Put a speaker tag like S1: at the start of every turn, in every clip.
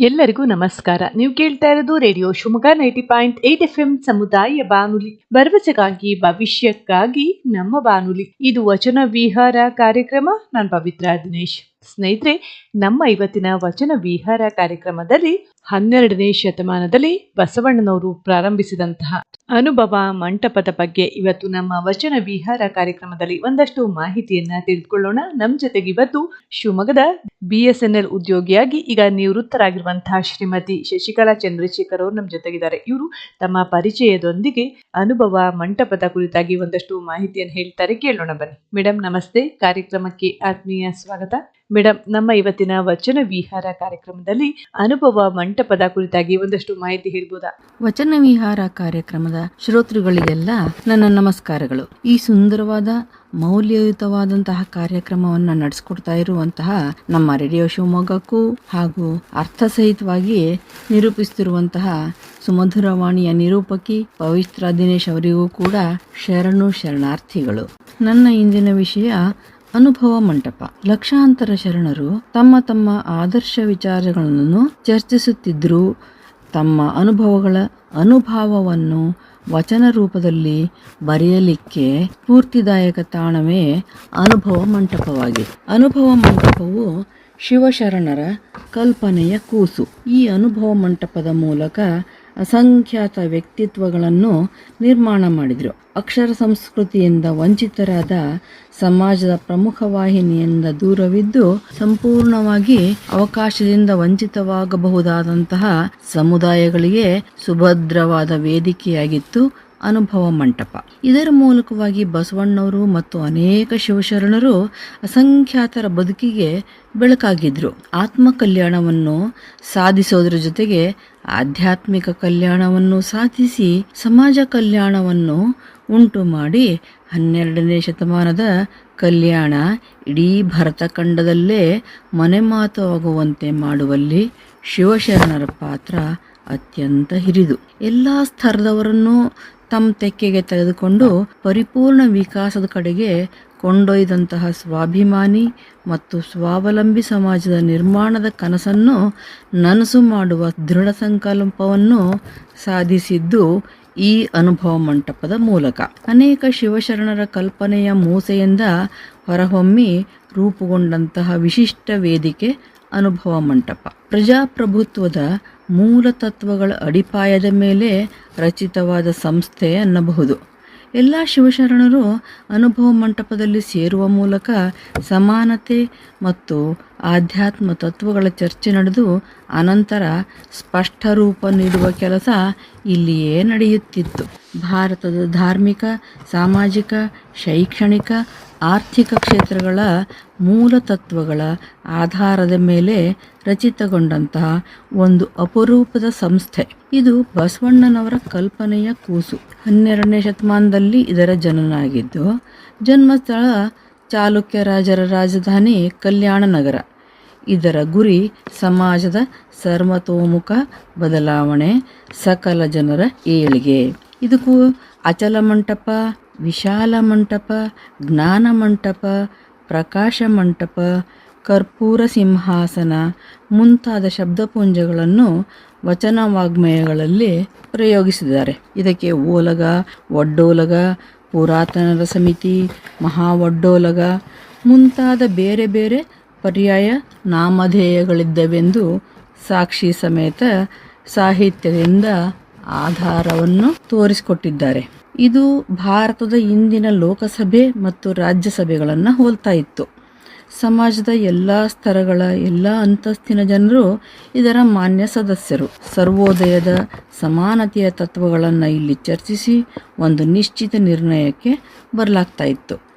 S1: ಎಲ್ಲರಿಗೂ ನಮಸ್ಕಾರ. ನೀವು ಕೇಳ್ತಾ ಇರೋದು radio Shivamogga ninety point eight F M ಸಮುದಾಯ ಬಾನುಲಿ. ಭರವಸೆಗಾಗಿ, ಭವಿಷ್ಯಕ್ಕಾಗಿ ನಮ್ಮ ಬಾನುಲಿ. ಇದು ವಚನ ವಿಹಾರ ಕಾರ್ಯಕ್ರಮ. ನಾನು ಪವಿತ್ರ ದಿನೇಶ್. ಸ್ನೇಹಿತರೆ, ನಮ್ಮ ಇವತ್ತಿನ ವಚನ ವಿಹಾರ ಕಾರ್ಯಕ್ರಮದಲ್ಲಿ ಹನ್ನೆರಡನೇ ಶತಮಾನದಲ್ಲಿ ಬಸವಣ್ಣನವರು ಪ್ರಾರಂಭಿಸಿದಂತಹ ಅನುಭವ ಮಂಟಪದ ಬಗ್ಗೆ ಇವತ್ತು ನಮ್ಮ ವಚನ ವಿಹಾರ ಕಾರ್ಯಕ್ರಮದಲ್ಲಿ ಒಂದಷ್ಟು ಮಾಹಿತಿಯನ್ನ ತಿಳಿದುಕೊಳ್ಳೋಣ. ನಮ್ಮ ಜೊತೆಗೆ ಇವತ್ತು ಶಿವಮೊಗ್ಗದ ಬಿಎಸ್ಎನ್ಎಲ್ ಎನ್ ಎಲ್ ಉದ್ಯೋಗಿಯಾಗಿ ಈಗ ನಿವೃತ್ತರಾಗಿರುವಂತಹ ಶ್ರೀಮತಿ ಶಶಿಕಲಾ ಚಂದ್ರಶೇಖರ್ ಅವರು ನಮ್ಮ ಜೊತೆಗಿದ್ದಾರೆ. ಇವರು ತಮ್ಮ ಪರಿಚಯದೊಂದಿಗೆ ಅನುಭವ ಮಂಟಪದ ಕುರಿತಾಗಿ ಒಂದಷ್ಟು ಮಾಹಿತಿಯನ್ನು ಹೇಳ್ತಾರೆ. ಕೇಳೋಣ ಬನ್ನಿ. ಮೇಡಮ್ ನಮಸ್ತೆ. ಕಾರ್ಯಕ್ರಮಕ್ಕೆ ಆತ್ಮೀಯ ಸ್ವಾಗತ. ಮೇಡಮ್ ನಮ್ಮ ಇವತ್ತಿನ ವಚನ ವಿಹಾರ ಕಾರ್ಯಕ್ರಮದಲ್ಲಿ ಅನುಭವ ಮಂಟಪದ ಕುರಿತಾಗಿ ಒಂದಷ್ಟು ಮಾಹಿತಿ ಹೇಳ್ಬೋದಾ?
S2: ವಚನ ವಿಹಾರ ಕಾರ್ಯಕ್ರಮದ ಶ್ರೋತೃಗಳಿಗೆಲ್ಲ ನನ್ನ ನಮಸ್ಕಾರಗಳು. ಈ ಸುಂದರವಾದ, ಮೌಲ್ಯಯುತವಾದಂತಹ ಕಾರ್ಯಕ್ರಮವನ್ನು ನಡೆಸ್ಕೊಡ್ತಾ ಇರುವಂತಹ ನಮ್ಮ ರೇಡಿಯೋ ಶಿವಮೊಗ್ಗಕ್ಕೂ ಹಾಗೂ ಅರ್ಥಸಹಿತವಾಗಿ ನಿರೂಪಿಸುತ್ತಿರುವಂತಹ ಸುಮಧುರವಾಣಿಯ ನಿರೂಪಕಿ ಪವಿತ್ರ ದಿನೇಶ್ ಅವರಿಗೂ ಕೂಡ ಶರಣು ಶರಣಾರ್ಥಿಗಳು. ನನ್ನ ಇಂದಿನ ವಿಷಯ ಅನುಭವ ಮಂಟಪ. ಲಕ್ಷಾಂತರ ಶರಣರು ತಮ್ಮ ತಮ್ಮ ಆದರ್ಶ ವಿಚಾರಗಳನ್ನು ಚರ್ಚಿಸುತ್ತಿದ್ದರು ತಮ್ಮ ಅನುಭವಗಳ ಅನುಭವವನ್ನು ವಚನ ರೂಪದಲ್ಲಿ ಬರೆಯಲಿಕ್ಕೆ ಸ್ಫೂರ್ತಿದಾಯಕ ತಾಣವೇ ಅನುಭವ ಮಂಟಪವಾಗಿದೆ. ಅನುಭವ ಮಂಟಪವು ಶಿವಶರಣರ ಕಲ್ಪನೆಯ ಕೂಸು. ಈ ಅನುಭವ ಮಂಟಪದ ಮೂಲಕ ಅಸಂಖ್ಯಾತ ವ್ಯಕ್ತಿತ್ವಗಳನ್ನು ನಿರ್ಮಾಣ ಮಾಡಿದರು. ಅಕ್ಷರ ಸಂಸ್ಕೃತಿಯಿಂದ ವಂಚಿತರಾದ ಸಮಾಜದ ಪ್ರಮುಖ ವಾಹಿನಿಯಿಂದ ದೂರವಿದ್ದು ಸಂಪೂರ್ಣವಾಗಿ ಅವಕಾಶದಿಂದ ವಂಚಿತವಾಗಬಹುದಾದಂತಹ ಸಮುದಾಯಗಳಿಗೆ ಸುಭದ್ರವಾದ ವೇದಿಕೆಯಾಗಿತ್ತು. ಅನುಭವ ಮಂಟಪ. ಇದರ ಮೂಲಕವಾಗಿ ಬಸವಣ್ಣವರು ಮತ್ತು ಅನೇಕ ಶಿವಶರಣರು ಅಸಂಖ್ಯಾತರ ಬದುಕಿಗೆ ಬೆಳಕಾಗಿದ್ರು. ಆತ್ಮ ಕಲ್ಯಾಣವನ್ನು ಸಾಧಿಸೋದ್ರ ಜೊತೆಗೆ ಆಧ್ಯಾತ್ಮಿಕ ಕಲ್ಯಾಣವನ್ನು ಸಾಧಿಸಿ ಸಮಾಜ ಕಲ್ಯಾಣವನ್ನು ಉಂಟು ಮಾಡಿ ಹನ್ನೆರಡನೇ ಶತಮಾನದ ಕಲ್ಯಾಣ ಇಡೀ ಭರತ ಖಂಡದಲ್ಲೇ ಮನೆ ಮಾತು ಆಗುವಂತೆ ಮಾಡುವಲ್ಲಿ ಶಿವಶರಣರ ಪಾತ್ರ ಅತ್ಯಂತ ಹಿರಿದು. ಎಲ್ಲ ಸ್ತರದವರನ್ನು ತಮ್ಮ ತೆಕ್ಕೆಗೆ ತೆಗೆದುಕೊಂಡು ಪರಿಪೂರ್ಣ ವಿಕಾಸದ ಕಡೆಗೆ ಕೊಂಡೊಯ್ದಂತಹ ಸ್ವಾಭಿಮಾನಿ ಮತ್ತು ಸ್ವಾವಲಂಬಿ ಸಮಾಜದ ನಿರ್ಮಾಣದ ಕನಸನ್ನು ನನಸು ಮಾಡುವ ದೃಢ ಸಂಕಲ್ಪವನ್ನು ಸಾಧಿಸಿದ್ದು ಈ ಅನುಭವ ಮಂಟಪದ ಮೂಲಕ. ಅನೇಕ ಶಿವಶರಣರ ಕಲ್ಪನೆಯ ಮೂಸೆಯಿಂದ ಹೊರಹೊಮ್ಮಿ ರೂಪುಗೊಂಡಂತಹ ವಿಶಿಷ್ಟ ವೇದಿಕೆ ಅನುಭವ ಮಂಟಪ. ಪ್ರಜಾಪ್ರಭುತ್ವದ ಮೂಲ ತತ್ವಗಳ ಅಡಿಪಾಯದ ಮೇಲೆ ರಚಿತವಾದ ಸಂಸ್ಥೆ ಅನ್ನಬಹುದು. ಎಲ್ಲ ಶಿವಶರಣರು ಅನುಭವ ಮಂಟಪದಲ್ಲಿ ಸೇರುವ ಮೂಲಕ ಸಮಾನತೆ ಮತ್ತು ಆಧ್ಯಾತ್ಮ ತತ್ವಗಳ ಚರ್ಚೆ ನಡೆದು ಅನಂತರ ಸ್ಪಷ್ಟ ರೂಪ ನೀಡುವ ಕೆಲಸ ಇಲ್ಲಿಯೇ ನಡೆಯುತ್ತಿತ್ತು. ಭಾರತದ ಧಾರ್ಮಿಕ, ಸಾಮಾಜಿಕ, ಶೈಕ್ಷಣಿಕ, ಆರ್ಥಿಕ ಕ್ಷೇತ್ರಗಳ ಮೂಲ ತತ್ವಗಳ ಆಧಾರದ ಮೇಲೆ ರಚಿತಗೊಂಡಂತಹ ಒಂದು ಅಪರೂಪದ ಸಂಸ್ಥೆ. ಇದು ಬಸವಣ್ಣನವರ ಕಲ್ಪನೆಯ ಕೂಸು. ಹನ್ನೆರಡನೇ ಶತಮಾನದಲ್ಲಿ ಇದರ ಜನನ ಆಗಿದ್ದು ಜನ್ಮಸ್ಥಳ ಚಾಲುಕ್ಯ ರಾಜರ ರಾಜಧಾನಿ ಕಲ್ಯಾಣ ನಗರ. ಇದರ ಗುರಿ ಸಮಾಜದ ಸರ್ವತೋಮುಖ ಬದಲಾವಣೆ, ಸಕಲ ಜನರ ಏಳಿಗೆ. ಇದಕ್ಕೂ ಅಚಲ ಮಂಟಪ, ವಿಶಾಲ ಮಂಟಪ, ಜ್ಞಾನ ಮಂಟಪ, ಪ್ರಕಾಶ ಮಂಟಪ, ಕರ್ಪೂರ ಸಿಂಹಾಸನ ಮುಂತಾದ ಶಬ್ದಪುಂಜಗಳನ್ನು ವಚನ ವಾಗ್ಮಯಗಳಲ್ಲಿ ಪ್ರಯೋಗಿಸಿದ್ದಾರೆ. ಇದಕ್ಕೆ ಓಲಗ, ಒಡ್ಡೋಲಗ ಪುರಾತನರ ಸಮಿತಿ, ಮಹಾವಡ್ಡೋಲಗ, ಮುಂತಾದ ಬೇರೆ ಬೇರೆ ಪರ್ಯಾಯ ನಾಮಧೇಯಗಳಿದ್ದವೆಂದು ಸಾಕ್ಷಿ ಸಮೇತ ಸಾಹಿತ್ಯದಿಂದ ಆಧಾರವನ್ನು ತೋರಿಸಿಕೊಟ್ಟಿದ್ದಾರೆ. ಇದು ಭಾರತದ ಇಂದಿನ ಲೋಕಸಭೆ ಮತ್ತು ರಾಜ್ಯಸಭೆಗಳನ್ನು ಹೋಲ್ತಾ ಇತ್ತು. ಸಮಾಜದ ಎಲ್ಲ ಸ್ತರಗಳ ಎಲ್ಲ ಅಂತಸ್ತಿನ ಜನರು ಇದರ ಮಾನ್ಯ ಸದಸ್ಯರು. ಸರ್ವೋದಯದ ಸಮಾನತೆಯ ತತ್ವಗಳನ್ನು ಇಲ್ಲಿ ಚರ್ಚಿಸಿ ಒಂದು ನಿಶ್ಚಿತ ನಿರ್ಣಯಕ್ಕೆ ಬರಲಾಗ್ತಾ ಇತ್ತು.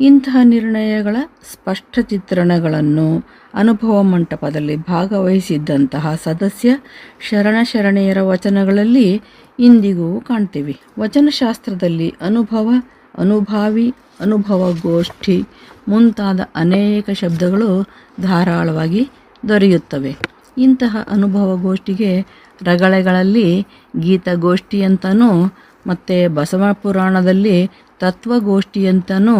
S2: ಇಂತಹ ನಿರ್ಣಯಗಳ ಸ್ಪಷ್ಟ ಚಿತ್ರಣಗಳನ್ನು ಅನುಭವ ಮಂಟಪದಲ್ಲಿ ಭಾಗವಹಿಸಿದ್ದಂತಹ ಸದಸ್ಯ ಶರಣ ಶರಣೆಯರ ವಚನಗಳಲ್ಲಿ ಇಂದಿಗೂ ಕಾಣ್ತೀವಿ. ವಚನಶಾಸ್ತ್ರದಲ್ಲಿ ಅನುಭವ ಅನುಭಾವಿ ಅನುಭವ ಗೋಷ್ಠಿ ಮುಂತಾದ ಅನೇಕ ಶಬ್ದಗಳು ಧಾರಾಳವಾಗಿ ದೊರೆಯುತ್ತವೆ. ಇಂತಹ ಅನುಭವ ಗೋಷ್ಠಿಗೆ ರಗಳೆಗಳಲ್ಲಿ ಗೀತಗೋಷ್ಠಿಯಂತನೂ, ಮತ್ತು ಬಸವ ಪುರಾಣದಲ್ಲಿ ತತ್ವಗೋಷ್ಠಿಯಂತನೂ,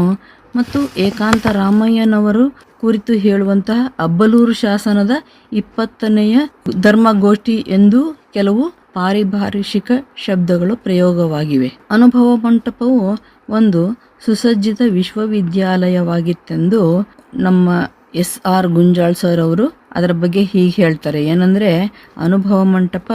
S2: ಮತ್ತು ಏಕಾಂತ ರಾಮಯ್ಯನವರು ಕುರಿತು ಹೇಳುವಂತಹ ಅಬ್ಬಲೂರು ಶಾಸನದ ಇಪ್ಪತ್ತನೆಯ ಧರ್ಮಗೋಷ್ಠಿ ಎಂದು ಕೆಲವು ಪಾರಿಭಾಷಿಕ ಶಬ್ದಗಳು ಪ್ರಯೋಗವಾಗಿವೆ. ಅನುಭವ ಮಂಟಪವು ಒಂದು ಸುಸಜ್ಜಿತ ವಿಶ್ವವಿದ್ಯಾಲಯವಾಗಿತ್ತೆಂದು ನಮ್ಮ ಎಸ್ ಆರ್ ಗುಂಜಾಳ್ ಸರ್ ಅವರು ಅದರ ಬಗ್ಗೆ ಹೀಗೆ ಹೇಳ್ತಾರೆ. ಏನಂದ್ರೆ, ಅನುಭವ ಮಂಟಪ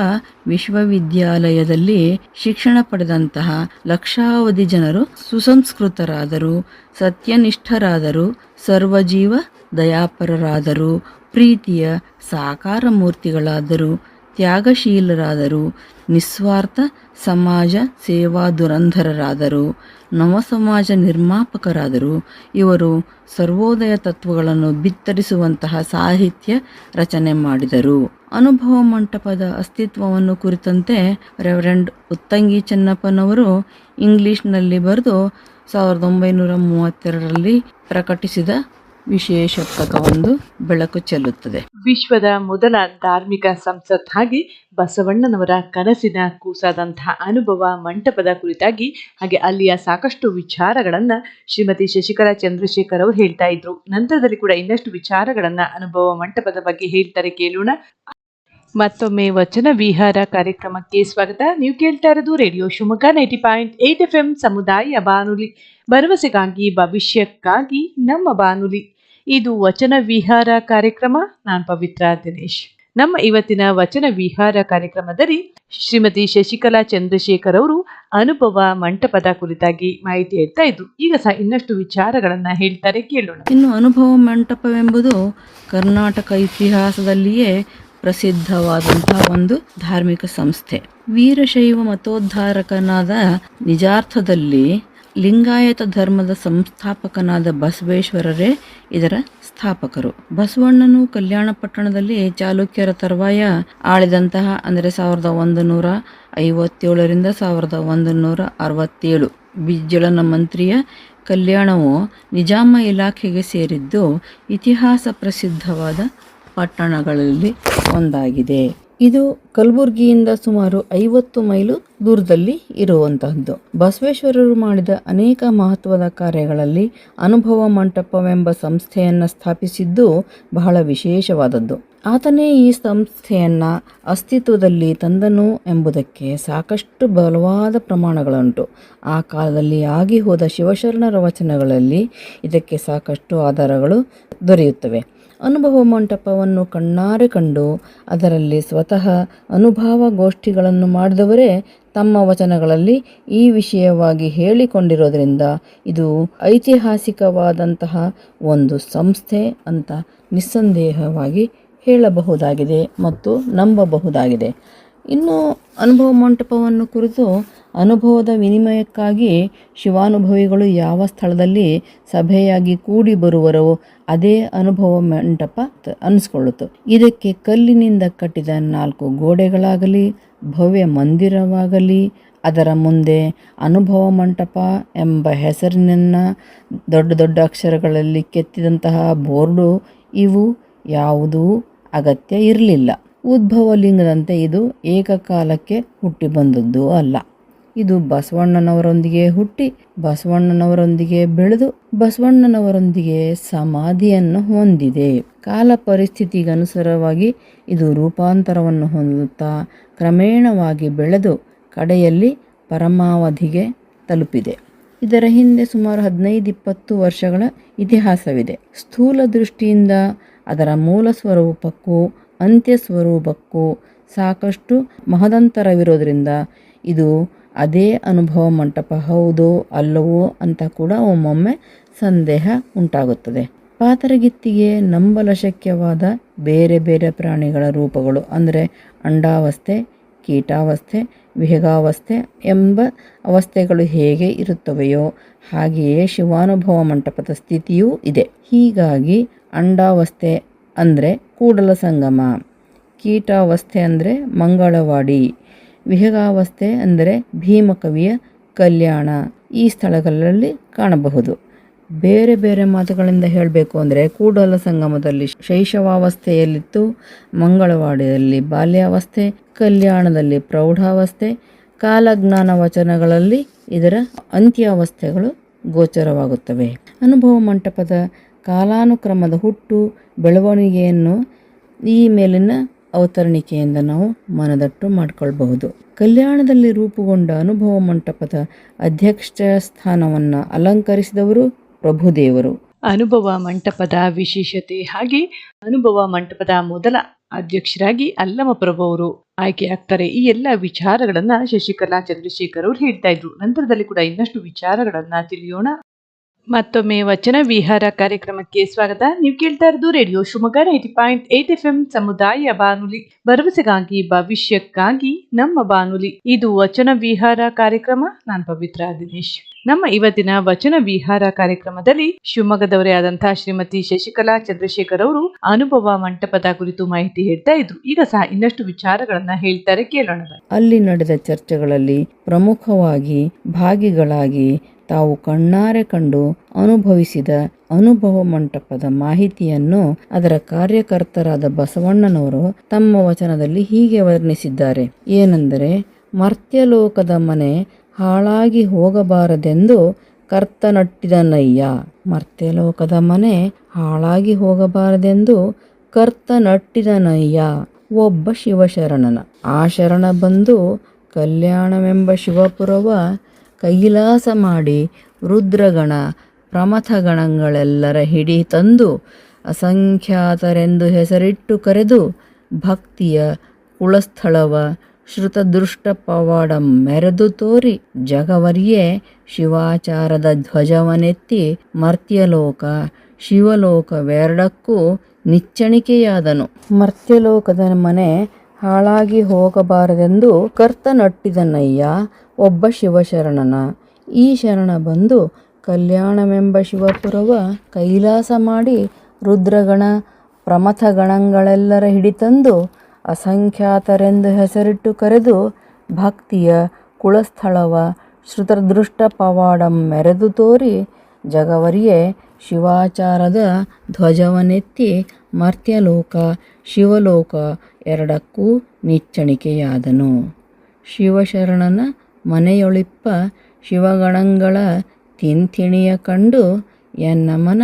S2: ವಿಶ್ವವಿದ್ಯಾಲಯದಲ್ಲಿ ಶಿಕ್ಷಣ ಪಡೆದಂತಹ ಲಕ್ಷಾವಧಿ ಜನರು ಸುಸಂಸ್ಕೃತರಾದರು, ಸತ್ಯನಿಷ್ಠರಾದರು, ಸರ್ವಜೀವ ದಯಾಪರರಾದರು, ಪ್ರೀತಿಯ ಸಾಕಾರ ಮೂರ್ತಿಗಳಾದರು ತ್ಯಾಗಶೀಲರಾದರು. ನಿಸ್ವಾರ್ಥ ಸಮಾಜ ಸೇವಾ ದುರಂಧರರಾದರು. ನವ ಸಮಾಜ ನಿರ್ಮಾಪಕರಾದರು. ಇವರು ಸರ್ವೋದಯ ತತ್ವಗಳನ್ನು ಬಿತ್ತರಿಸುವಂತಹ ಸಾಹಿತ್ಯ ರಚನೆ ಮಾಡಿದರು. ಅನುಭವ ಮಂಟಪದ ಅಸ್ತಿತ್ವವನ್ನು ಕುರಿತಂತೆ ರೆವರೆಂಡ್ ಉತ್ತಂಗಿ ಚೆನ್ನಪ್ಪನವರು ಇಂಗ್ಲಿಷ್ನಲ್ಲಿ ಬರೆದು ಸಾವಿರದ ಒಂಬೈನೂರ ಮೂವತ್ತೆರಡರಲ್ಲಿ ಪ್ರಕಟಿಸಿದ ವಿಶೇಷ ಒಂದು ಬೆಳಕು ಚೆಲ್ಲುತ್ತದೆ.
S1: ವಿಶ್ವದ ಮೊದಲ ಧಾರ್ಮಿಕ ಸಂಸತ್ ಆಗಿ ಬಸವಣ್ಣನವರ ಕನಸಿನ ಕೂಸಾದಂತಹ ಅನುಭವ ಮಂಟಪದ ಕುರಿತಾಗಿ ಹಾಗೆ ಅಲ್ಲಿಯ ಸಾಕಷ್ಟು ವಿಚಾರಗಳನ್ನ ಶ್ರೀಮತಿ ಶಶಿಕಲಾ ಚಂದ್ರಶೇಖರ್ ಅವರು ಹೇಳ್ತಾ ಇದ್ರು. ನಂತರದಲ್ಲಿ ಕೂಡ ಇನ್ನಷ್ಟು ವಿಚಾರಗಳನ್ನ ಅನುಭವ ಮಂಟಪದ ಬಗ್ಗೆ ಹೇಳ್ತಾರೆ ಕೇಳೋಣ. ಮತ್ತೊಮ್ಮೆ ವಚನ ವಿಹಾರ ಕಾರ್ಯಕ್ರಮಕ್ಕೆ ಸ್ವಾಗತ. ನೀವು ಕೇಳ್ತಾ ಇರೋದು radio Shivamogga ninety point eight F M ಸಮುದಾಯ ಬಾನುಲಿ. ಭರವಸೆಗಾಗಿ, ಭವಿಷ್ಯಕ್ಕಾಗಿ ನಮ್ಮ ಬಾನುಲಿ. ಇದು ವಚನ ವಿಹಾರ ಕಾರ್ಯಕ್ರಮ. ನಾನು ಪವಿತ್ರ ದಿನೇಶ್. ನಮ್ಮ ಇವತ್ತಿನ ವಚನ ವಿಹಾರ ಕಾರ್ಯಕ್ರಮದಲ್ಲಿ ಶ್ರೀಮತಿ ಶಶಿಕಲಾ ಚಂದ್ರಶೇಖರ್ ಅವರು ಅನುಭವ ಮಂಟಪದ ಕುರಿತಾಗಿ ಮಾಹಿತಿ ಹೇಳ್ತಾ ಇದ್ರು. ಈಗ ಸಹ ಇನ್ನಷ್ಟು ವಿಚಾರಗಳನ್ನ ಹೇಳ್ತಾರೆ ಕೇಳೋಣ.
S2: ಇನ್ನು ಅನುಭವ ಮಂಟಪವೆಂಬುದು ಕರ್ನಾಟಕ ಇತಿಹಾಸದಲ್ಲಿಯೇ ಪ್ರಸಿದ್ಧವಾದಂತಹ ಒಂದು ಧಾರ್ಮಿಕ ಸಂಸ್ಥೆ. ವೀರಶೈವ ಮತೋದ್ಧಾರಕನಾದ ನಿಜಾರ್ಥದಲ್ಲಿ ಲಿಂಗಾಯತ ಧರ್ಮದ ಸಂಸ್ಥಾಪಕನಾದ ಬಸವೇಶ್ವರರೇ ಇದರ ಸ್ಥಾಪಕರು. ಬಸವಣ್ಣನು ಕಲ್ಯಾಣ ಪಟ್ಟಣದಲ್ಲಿ ಚಾಲುಕ್ಯರ ತರುವಾಯ ಆಳಿದಂತಹ ಅಂದರೆ ಸಾವಿರದ ಒಂದು ನೂರ ಐವತ್ತೇಳರಿಂದ ಸಾವಿರದ ಒಂದು ನೂರ ಅರವತ್ತೇಳು. ಬಿಜ್ಜಳನ ಮಂತ್ರಿಯ ಕಲ್ಯಾಣವು ನಿಜಾಮ ಇಲಾಖೆಗೆ ಸೇರಿದ್ದು ಇತಿಹಾಸ ಪ್ರಸಿದ್ಧವಾದ ಪಟ್ಟಣಗಳಲ್ಲಿ ಒಂದಾಗಿದೆ. ಇದು ಕಲಬುರಗಿಯಿಂದ ಸುಮಾರು ಐವತ್ತು ಮೈಲು ದೂರದಲ್ಲಿ ಇರುವಂತಹದ್ದು. ಬಸವೇಶ್ವರರು ಮಾಡಿದ ಅನೇಕ ಮಹತ್ವದ ಕಾರ್ಯಗಳಲ್ಲಿ ಅನುಭವ ಮಂಟಪವೆಂಬ ಸಂಸ್ಥೆಯನ್ನು ಸ್ಥಾಪಿಸಿದ್ದು ಬಹಳ ವಿಶೇಷವಾದದ್ದು. ಆತನೇ ಈ ಸಂಸ್ಥೆಯನ್ನು ಅಸ್ತಿತ್ವದಲ್ಲಿ ತಂದನು ಎಂಬುದಕ್ಕೆ ಸಾಕಷ್ಟು ಬಲವಾದ ಪ್ರಮಾಣಗಳುಂಟು ಆ ಕಾಲದಲ್ಲಿ ಆಗಿ ಹೋದ ಶಿವಶರಣರ ವಚನಗಳಲ್ಲಿ ಇದಕ್ಕೆ ಸಾಕಷ್ಟು ಆಧಾರಗಳು ದೊರೆಯುತ್ತವೆ. ಅನುಭವ ಮಂಟಪವನ್ನು ಕಣ್ಣಾರೆ ಕಂಡು ಅದರಲ್ಲಿ ಸ್ವತಃ ಅನುಭವ ಗೋಷ್ಠಿಗಳನ್ನು ಮಾಡಿದವರೇ ತಮ್ಮ ವಚನಗಳಲ್ಲಿ ಈ ವಿಷಯವಾಗಿ ಹೇಳಿಕೊಂಡಿರೋದರಿಂದ ಇದು ಐತಿಹಾಸಿಕವಾದಂತಹ ಒಂದು ಸಂಸ್ಥೆ ಅಂತ ನಿಸ್ಸಂದೇಹವಾಗಿ ಹೇಳಬಹುದಾಗಿದೆ ಮತ್ತು ನಂಬಬಹುದಾಗಿದೆ. ಇನ್ನು ಅನುಭವ ಮಂಟಪವನ್ನು ಕುರಿತು ಅನುಭವದ ವಿನಿಮಯಕ್ಕಾಗಿ ಶಿವಾನುಭವಿಗಳು ಯಾವ ಸ್ಥಳದಲ್ಲಿ ಸಭೆಯಾಗಿ ಕೂಡಿ ಬರುವರೋ ಅದೇ ಅನುಭವ ಮಂಟಪ ಅನಿಸ್ಕೊಳ್ಳುತ್ತೆ. ಇದಕ್ಕೆ ಕಲ್ಲಿನಿಂದ ಕಟ್ಟಿದ ನಾಲ್ಕು ಗೋಡೆಗಳಾಗಲಿ, ಭವ್ಯ ಮಂದಿರವಾಗಲಿ, ಅದರ ಮುಂದೆ ಅನುಭವ ಮಂಟಪ ಎಂಬ ಹೆಸರಿನನ್ನು ದೊಡ್ಡ ದೊಡ್ಡ ಅಕ್ಷರಗಳಲ್ಲಿ ಕೆತ್ತಿದಂತಹ ಬೋರ್ಡು ಇವು ಯಾವುದೂ ಅಗತ್ಯ ಇರಲಿಲ್ಲ. ಉದ್ಭವ ಲಿಂಗದಂತೆ ಇದು ಏಕಕಾಲಕ್ಕೆ ಹುಟ್ಟಿ ಬಂದದ್ದು ಅಲ್ಲ. ಇದು ಬಸವಣ್ಣನವರೊಂದಿಗೆ ಹುಟ್ಟಿ, ಬಸವಣ್ಣನವರೊಂದಿಗೆ ಬೆಳೆದು, ಬಸವಣ್ಣನವರೊಂದಿಗೆ ಸಮಾಧಿಯನ್ನು ಹೊಂದಿದೆ. ಕಾಲ ಪರಿಸ್ಥಿತಿಗನುಸಾರವಾಗಿ ಇದು ರೂಪಾಂತರವನ್ನು ಹೊಂದುತ್ತಾ ಕ್ರಮೇಣವಾಗಿ ಬೆಳೆದು ಕಡೆಯಲ್ಲಿ ಪರಮಾವಧಿಗೆ ತಲುಪಿದೆ. ಇದರ ಹಿಂದೆ ಸುಮಾರು ಹದಿನೈದು ಇಪ್ಪತ್ತು ವರ್ಷಗಳ ಇತಿಹಾಸವಿದೆ. ಸ್ಥೂಲ ದೃಷ್ಟಿಯಿಂದ ಅದರ ಮೂಲ ಸ್ವರೂಪಕ್ಕೂ ಅಂತ್ಯ ಸ್ವರೂಪಕ್ಕೂ ಸಾಕಷ್ಟು ಮಹದಂತರವಿರೋದ್ರಿಂದ ಇದು ಅದೇ ಅನುಭವ ಮಂಟಪ ಹೌದೋ ಅಲ್ಲವೋ ಅಂತ ಕೂಡ ಒಮ್ಮೊಮ್ಮೆ ಸಂದೇಹ ಉಂಟಾಗುತ್ತದೆ. ಪಾತರಗಿತ್ತಿಗೆ ನಂಬಲಶಕ್ಯವಾದ ಬೇರೆ ಬೇರೆ ಪ್ರಾಣಿಗಳ ರೂಪಗಳು ಅಂದರೆ ಅಂಡಾವಸ್ಥೆ, ಕೀಟಾವಸ್ಥೆ, ವಿಹಗಾವಸ್ಥೆ ಎಂಬ ಅವಸ್ಥೆಗಳು ಹೇಗೆ ಇರುತ್ತವೆಯೋ ಹಾಗೆಯೇ ಶಿವಾನುಭವ ಮಂಟಪದ ಸ್ಥಿತಿಯೂ ಇದೆ. ಹೀಗಾಗಿ ಅಂಡಾವಸ್ಥೆ ಅಂದರೆ ಕೂಡಲ ಸಂಗಮ ಕೀಟಾವಸ್ಥೆ ಅಂದರೆ ಮಂಗಳವಾಡಿ. ವಿಹಗಾವಸ್ಥೆ ಅಂದರೆ ಭೀಮಕವಿಯ ಕಲ್ಯಾಣ. ಈ ಸ್ಥಳಗಳಲ್ಲಿ ಕಾಣಬಹುದು. ಬೇರೆ ಬೇರೆ ಮಾತುಗಳಿಂದ ಹೇಳಬೇಕು ಅಂದರೆ ಕೂಡಲ ಸಂಗಮದಲ್ಲಿ ಶೈಶವಾವಸ್ಥೆಯಲ್ಲಿತ್ತು, ಮಂಗಳವಾಡಿಯಲ್ಲಿ ಬಾಲ್ಯಾವಸ್ಥೆ, ಕಲ್ಯಾಣದಲ್ಲಿ ಪ್ರೌಢಾವಸ್ಥೆ ಕಾಲಜ್ಞಾನ ವಚನಗಳಲ್ಲಿ ಇದರ ಅಂತ್ಯಾವಸ್ಥೆಗಳು ಗೋಚರವಾಗುತ್ತವೆ. ಅನುಭವ ಮಂಟಪದ ಕಾಲಾನುಕ್ರಮದ ಹುಟ್ಟು ಬೆಳವಣಿಗೆಯನ್ನು ಈ ಮೇಲಿನ ಅವತರಣಿಕೆಯಿಂದ ನಾವು ಮನದಟ್ಟು ಮಾಡಿಕೊಳ್ಬಹುದು. ಕಲ್ಯಾಣದಲ್ಲಿ ರೂಪುಗೊಂಡ ಅನುಭವ ಮಂಟಪದ ಅಧ್ಯಕ್ಷ ಸ್ಥಾನವನ್ನು ಅಲಂಕರಿಸಿದವರು ಪ್ರಭುದೇವರು.
S1: ಅನುಭವ ಮಂಟಪದ ವಿಶೇಷತೆ ಹಾಗೆ ಅನುಭವ ಮಂಟಪದ ಮೊದಲ ಅಧ್ಯಕ್ಷರಾಗಿ ಅಲ್ಲಮ ಪ್ರಭು ಅವರು ಆಯ್ಕೆಯಾಗ್ತಾರೆ ಈ ಎಲ್ಲ ವಿಚಾರಗಳನ್ನ ಶಶಿಕಲಾ, ಚಂದ್ರಶೇಖರ್ ಅವರು ಹೇಳ್ತಾ ಇದ್ರು. ನಂತರದಲ್ಲಿ ಕೂಡ ಇನ್ನಷ್ಟು ವಿಚಾರಗಳನ್ನ ತಿಳಿಯೋಣ. ಮತ್ತೊಮ್ಮೆ ವಚನ ವಿಹಾರ ಕಾರ್ಯಕ್ರಮಕ್ಕೆ ಸ್ವಾಗತ. ನೀವು ಕೇಳ್ತಾ ಇರೋದು radio Shivamogga ninety point eight F M ಸಮುದಾಯ ಬಾನುಲಿ. ಭರವಸೆಗಾಗಿ, ಭವಿಷ್ಯಕ್ಕಾಗಿ ನಮ್ಮ ಬಾನುಲಿ. ಇದು ವಚನ ವಿಹಾರ ಕಾರ್ಯಕ್ರಮ. ನಾನು ಪವಿತ್ರ ದಿನೇಶ್. ನಮ್ಮ ಇವತ್ತಿನ ವಚನ ವಿಹಾರ ಕಾರ್ಯಕ್ರಮದಲ್ಲಿ ಶಿವಮೊಗ್ಗದವರೇ ಆದಂತಹ ಶ್ರೀಮತಿ ಶಶಿಕಲಾ ಚಂದ್ರಶೇಖರ್ ಅವರು ಅನುಭವ ಮಂಟಪದ ಕುರಿತು ಮಾಹಿತಿ ಹೇಳ್ತಾ ಇದ್ರು. ಈಗ ಸಹ ಇನ್ನಷ್ಟು ವಿಚಾರಗಳನ್ನ ಹೇಳ್ತಾರೆ. ಕೇಳೋಣ
S2: ಅಲ್ಲಿ ನಡೆದ ಚರ್ಚೆಗಳಲ್ಲಿ ಪ್ರಮುಖವಾಗಿ ಭಾಗಿಗಳಾಗಿ ತಾವು ಕಣ್ಣಾರೆ ಕಂಡು ಅನುಭವಿಸಿದ ಅನುಭವ ಮಂಟಪದ ಮಾಹಿತಿಯನ್ನು ಅದರ ಕಾರ್ಯಕರ್ತರಾದ ಬಸವಣ್ಣನವರು ತಮ್ಮ ವಚನದಲ್ಲಿ ಹೀಗೆ ವರ್ಣಿಸಿದ್ದಾರೆ. ಏನೆಂದರೆ, ಮರ್ತ್ಯಲೋಕದ ಮನೆ ಹಾಳಾಗಿ ಹೋಗಬಾರದೆಂದು ಕರ್ತನಟ್ಟಿದನಯ್ಯ ಮರ್ತ್ಯಲೋಕದ ಮನೆ ಹಾಳಾಗಿ ಹೋಗಬಾರದೆಂದು ಕರ್ತನಟ್ಟಿದನಯ್ಯ ಒಬ್ಬ ಶಿವಶರಣನ. ಆ ಶರಣ ಬಂದು ಕಲ್ಯಾಣವೆಂಬ ಶಿವಪುರವ ಕೈಲಾಸ ಮಾಡಿ ರುದ್ರಗಣ, ಪ್ರಮಥಗಣಗಳೆಲ್ಲರ ಹಿಡಿ ತಂದು ಅಸಂಖ್ಯಾತರೆಂದು ಹೆಸರಿಟ್ಟು ಕರೆದು ಭಕ್ತಿಯ ಕುಳಸ್ಥಳವ ಶ್ರುತದೃಷ್ಟ ಪವಾಡ ಮೆರೆದು ತೋರಿ ಜಗವರಿಯೇ ಶಿವಾಚಾರದ ಧ್ವಜವನೆತ್ತಿ ಮರ್ತ್ಯಲೋಕ, ಶಿವಲೋಕವೆರಡಕ್ಕೂ ನಿಚ್ಚಣಿಕೆಯಾದನು. ಮರ್ತ್ಯಲೋಕದ ಮನೆ ಹಾಳಾಗಿ ಹೋಗಬಾರದೆಂದು ಕರ್ತನಟ್ಟಿದನಯ್ಯ. ಒಬ್ಬ ಶಿವಶರಣನ. ಈ ಶರಣ ಬಂದು ಕಲ್ಯಾಣವೆಂಬ ಶಿವಪುರವ ಕೈಲಾಸ ಮಾಡಿ ರುದ್ರಗಣ ಪ್ರಮಥಗಣಗಳೆಲ್ಲರ ಹಿಡಿತಂದು ಅಸಂಖ್ಯಾತರೆಂದು ಹೆಸರಿಟ್ಟು ಕರೆದು ಭಕ್ತಿಯ ಕುಳಸ್ಥಳವ ಶ್ರುತದೃಷ್ಟ ಪವಾಡಂ ಮೆರೆದು ತೋರಿ ಜಗವರಿಯೇ ಶಿವಾಚಾರದ ಧ್ವಜವನೆತ್ತಿ ಮರ್ತ್ಯಲೋಕ ಶಿವಲೋಕ ಎರಡಕ್ಕೂ ನಿಚ್ಚಣಿಕೆಯಾದನು. ಶಿವಶರಣನ ಮನೆಯೊಳಿಪ್ಪ ಶಿವಗಣಂಗಳ ತಿಂತಿಣಿಯ ಕಂಡು ಎನ್ನ ಮನ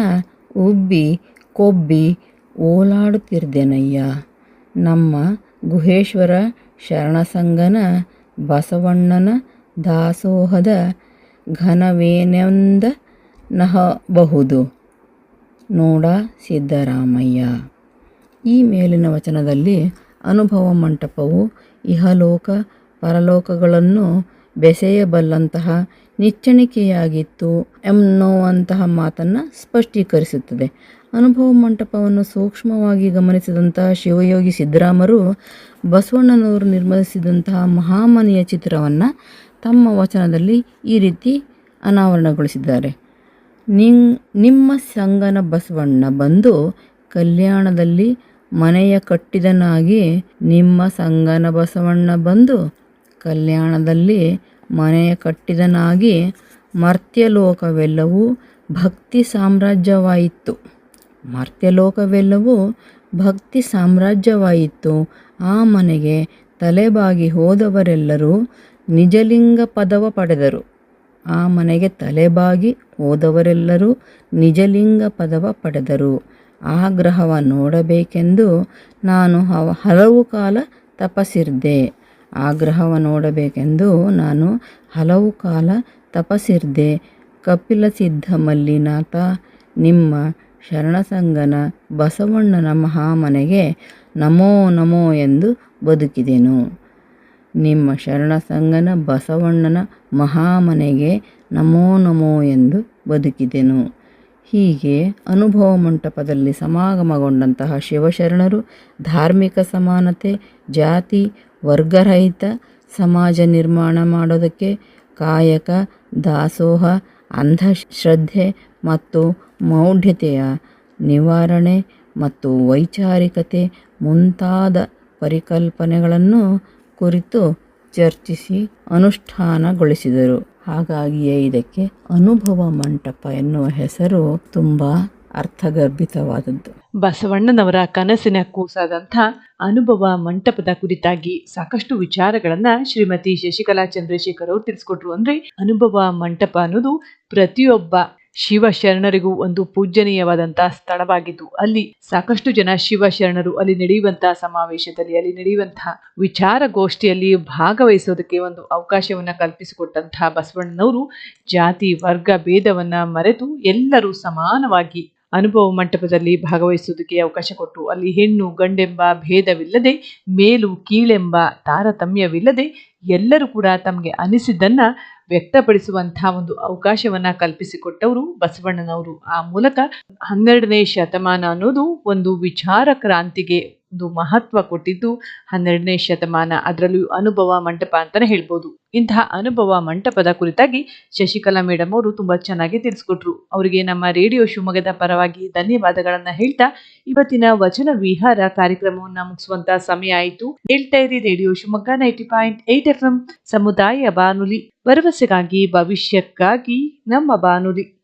S2: ಉಬ್ಬಿ ಕೊಬ್ಬಿ ಓಲಾಡುತ್ತಿರ್ದೆನಯ್ಯ. ನಮ್ಮ ಗುಹೇಶ್ವರ ಶರಣಸಂಗನ ಬಸವಣ್ಣನ ದಾಸೋಹದ ಘನವೇನೆಂದ ನಹಬಹುದು? ನೋಡ ಸಿದ್ದರಾಮಯ್ಯ. ಈ ಮೇಲಿನ ವಚನದಲ್ಲಿ ಅನುಭವ ಮಂಟಪವು ಇಹಲೋಕ ಪರಲೋಕಗಳನ್ನು ಬೆಸೆಯಬಲ್ಲಂತಹ ನಿಚ್ಚಣಿಕೆಯಾಗಿತ್ತು ಎನ್ನುವಂತಹ ಮಾತನ್ನು ಸ್ಪಷ್ಟೀಕರಿಸುತ್ತದೆ. ಅನುಭವ ಮಂಟಪವನ್ನು ಸೂಕ್ಷ್ಮವಾಗಿ ಗಮನಿಸಿದಂತಹ ಶಿವಯೋಗಿ ಸಿದ್ದರಾಮರು ಬಸವಣ್ಣನವರು ನಿರ್ಮಿಸಿದಂತಹ ಮಹಾಮನೆಯ ಚಿತ್ರವನ್ನು ತಮ್ಮ ವಚನದಲ್ಲಿ ಈ ರೀತಿ ಅನಾವರಣಗೊಳಿಸಿದ್ದಾರೆ. ನಿಂ ನಿಮ್ಮ ಸಂಗನ ಬಸವಣ್ಣ ಬಂದು ಕಲ್ಯಾಣದಲ್ಲಿ ಮನೆಯ ಕಟ್ಟಿದನಾಗಿ ನಿಮ್ಮ ಸಂಗನ ಬಸವಣ್ಣ ಬಂದು ಕಲ್ಯಾಣದಲ್ಲಿ ಮನೆಯ ಕಟ್ಟಿದನಾಗಿ ಮರ್ತ್ಯಲೋಕವೆಲ್ಲವೂ ಭಕ್ತಿ ಸಾಮ್ರಾಜ್ಯವಾಯಿತು. ಮರ್ತ್ಯಲೋಕವೆಲ್ಲವೂ ಭಕ್ತಿ ಸಾಮ್ರಾಜ್ಯವಾಯಿತು. ಆ ಮನೆಗೆ ತಲೆಬಾಗಿ ಹೋದವರೆಲ್ಲರೂ ನಿಜಲಿಂಗ ಪದವ ಪಡೆದರು. ಆ ಮನೆಗೆ ತಲೆಬಾಗಿ ಹೋದವರೆಲ್ಲರೂ ನಿಜಲಿಂಗ ಪದವ ಪಡೆದರು. ಆ ಗ್ರಹವ ನೋಡಬೇಕೆಂದು ನಾನು ಹಲವು ಕಾಲ ತಪಸಿರ್ದೆ. ಆ ಗ್ರಹವ ನೋಡಬೇಕೆಂದು ನಾನು ಹಲವು ಕಾಲ ತಪಸಿರ್ದೆ. ಕಪಿಲ ಸಿದ್ಧ ಮಲ್ಲಿನಾಥ, ನಿಮ್ಮ ಶರಣಸಂಗನ ಬಸವಣ್ಣನ ಮಹಾಮನೆಗೆ ನಮೋ ನಮೋ ಎಂದು ಬದುಕಿದೆನು. ನಿಮ್ಮ ಶರಣಸಂಗನ ಬಸವಣ್ಣನ ಮಹಾಮನೆಗೆ ನಮೋ ನಮೋ ಎಂದು ಬದುಕಿದೆನು. ಹೀಗೆ ಅನುಭವ ಮಂಟಪದಲ್ಲಿ ಸಮಾಗಮಗೊಂಡಂತಹ ಶಿವಶರಣರು ಧಾರ್ಮಿಕ ಸಮಾನತೆ, ಜಾತಿ ವರ್ಗರಹಿತ ಸಮಾಜ ನಿರ್ಮಾಣ ಮಾಡೋದಕ್ಕೆ ಕಾಯಕ, ದಾಸೋಹ, ಅಂಧಶ್ರದ್ಧೆ ಮತ್ತು ಮೌಢ್ಯತೆಯ ನಿವಾರಣೆ ಮತ್ತು ವೈಚಾರಿಕತೆ ಮುಂತಾದ ಪರಿಕಲ್ಪನೆಗಳನ್ನು ಕುರಿತು ಚರ್ಚಿಸಿ ಅನುಷ್ಠಾನಗೊಳಿಸಿದರು. ಹಾಗಾಗಿಯೇ ಇದಕ್ಕೆ ಅನುಭವ ಮಂಟಪ ಎನ್ನುವ ಹೆಸರು ತುಂಬ ಅರ್ಥಗರ್ಭಿತವಾದದ್ದು
S1: ಬಸವಣ್ಣನವರ ಕನಸಿನ ಕೂಸಾದಂಥ ಅನುಭವ ಮಂಟಪದ ಕುರಿತಾಗಿ ಸಾಕಷ್ಟು ವಿಚಾರಗಳನ್ನ ಶ್ರೀಮತಿ ಶಶಿಕಲಾ ಚಂದ್ರಶೇಖರ್ ಅವರು ತಿಳಿಸ್ಕೊಟ್ರು. ಅಂದ್ರೆ ಅನುಭವ ಮಂಟಪ ಅನ್ನೋದು ಪ್ರತಿಯೊಬ್ಬ ಶಿವಶರಣರಿಗೂ ಒಂದು ಪೂಜನೀಯವಾದಂತಹ ಸ್ಥಳವಾಗಿದ್ದು, ಅಲ್ಲಿ ಸಾಕಷ್ಟು ಜನ ಶಿವಶರಣರು ಅಲ್ಲಿ ನಡೆಯುವಂತಹ ಸಮಾವೇಶದಲ್ಲಿ, ಅಲ್ಲಿ ನಡೆಯುವಂತಹ ವಿಚಾರಗೋಷ್ಠಿಯಲ್ಲಿ ಭಾಗವಹಿಸೋದಕ್ಕೆ ಒಂದು ಅವಕಾಶವನ್ನ ಕಲ್ಪಿಸಿಕೊಟ್ಟಂತಹ ಬಸವಣ್ಣನವರು ಜಾತಿ, ವರ್ಗ, ಭೇದವನ್ನ ಮರೆತು ಎಲ್ಲರೂ ಸಮಾನವಾಗಿ ಅನುಭವ ಮಂಟಪದಲ್ಲಿ ಭಾಗವಹಿಸುವುದಕ್ಕೆ ಅವಕಾಶ ಕೊಟ್ಟು, ಅಲ್ಲಿ ಹೆಣ್ಣು, ಗಂಡೆಂಬ ಭೇದವಿಲ್ಲದೆ, ಮೇಲು, ಕೀಳೆಂಬ ತಾರತಮ್ಯವಿಲ್ಲದೆ ಎಲ್ಲರೂ ಕೂಡ ತಮಗೆ ಅನಿಸಿದ್ದನ್ನು ವ್ಯಕ್ತಪಡಿಸುವಂತಹ ಒಂದು ಅವಕಾಶವನ್ನು ಕಲ್ಪಿಸಿಕೊಟ್ಟವರು ಬಸವಣ್ಣನವರು. ಆ ಮೂಲಕ ಹನ್ನೆರಡನೇ ಶತಮಾನ ಅನ್ನೋದು ಒಂದು ವಿಚಾರ ಕ್ರಾಂತಿಗೆ ಒಂದು ಮಹತ್ವ ಕೊಟ್ಟಿದ್ದು ಹನ್ನೆರಡನೇ ಶತಮಾನ. ಅದರಲ್ಲೂ ಅನುಭವ ಮಂಟಪ ಅಂತಾನೆ ಹೇಳ್ಬೋದು. ಇಂತಹ ಅನುಭವ ಮಂಟಪದ ಕುರಿತಾಗಿ ಶಶಿಕಲಾ ಮೇಡಮ್ ಅವರು ತುಂಬಾ ಚೆನ್ನಾಗಿ ತಿಳಿಸ್ಕೊಟ್ರು. ಅವರಿಗೆ ನಮ್ಮ ರೇಡಿಯೋ ಶಿವಮೊಗ್ಗದ ಪರವಾಗಿ ಧನ್ಯವಾದಗಳನ್ನ ಹೇಳ್ತಾ ಇವತ್ತಿನ ವಚನ ವಿಹಾರ ಕಾರ್ಯಕ್ರಮವನ್ನ ಮುಗಿಸುವಂತ ಸಮಯ ಆಯಿತು. ಹೇಳ್ತಾ ಇರಿ radio Shivamogga ninety point eight F M ಸಮುದಾಯ ಬಾನುಲಿ. ಭರವಸೆಗಾಗಿ, ಭವಿಷ್ಯಕ್ಕಾಗಿ ನಮ್ಮ ಬಾನುಲಿ.